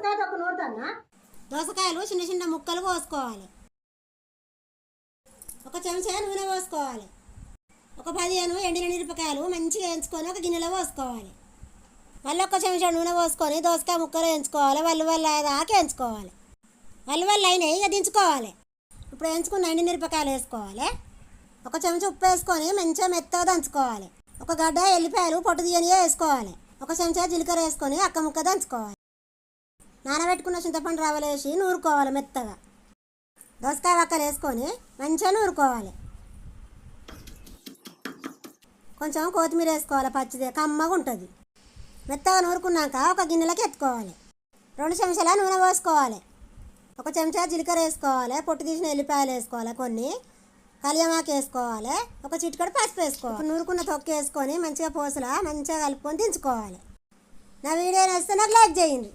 దోసకాయ తొక్క నూరుతానా? దోసకాయలు చిన్న చిన్న ముక్కలు కోసుకోవాలి. ఒక చెంచా నూనె పోసుకోవాలి. ఒక పదిహేను ఎండిన మిరపకాయలు మంచిగా వేయించుకొని ఒక గిన్నెలో పోసుకోవాలి. మళ్ళీ ఒక చెంచా నూనె పోసుకొని దోసకాయ ముక్కలు వేయించుకోవాలి. వల్ల వల్ల దాకా వేయించుకోవాలి. వల్ల వల్ల అయినాయి ఇక దించుకోవాలి. ఇప్పుడు వేయించుకున్న ఎండి మిరపకాయలు వేసుకోవాలి. ఒక చెంచా ఉప్పు వేసుకొని మంచిగా మెత్తగా దంచుకోవాలి. ఒక గడ్డ ఎల్లిపాయలు పొట్టు తీయనిగా వేసుకోవాలి. ఒక చెంచా జీలకర్ర వేసుకొని అక్క ముక్క దంచుకోవాలి. నానబెట్టుకున్న చింతపండు రవ్వలేసి నూరుకోవాలి మెత్తగా. దోసకాయ వక్కలు వేసుకొని మంచిగా నూరుకోవాలి. కొంచెం కొత్తిమీర వేసుకోవాలి పచ్చిది కమ్మగా ఉంటుంది. మెత్తగా నూరుకున్నాక ఒక గిన్నెలోకి ఎత్తుకోవాలి. రెండు చెంచాల నూనె పోసుకోవాలి. ఒక చెంచా జీలకర్ర వేసుకోవాలి పొట్టు తీసిన ఎల్లిపాయలు వేసుకోవాలి కొన్ని కలియమాకు వేసుకోవాలి ఒక చిటికడు పసుపు వేసుకోవాలి. నూరుకున్న తొక్కు వేసుకొని మంచిగా పోసలా మంచిగా కలుపుకొని దించుకోవాలి. నా వీడియో నచ్చితే నాకు లైక్ చేయండి.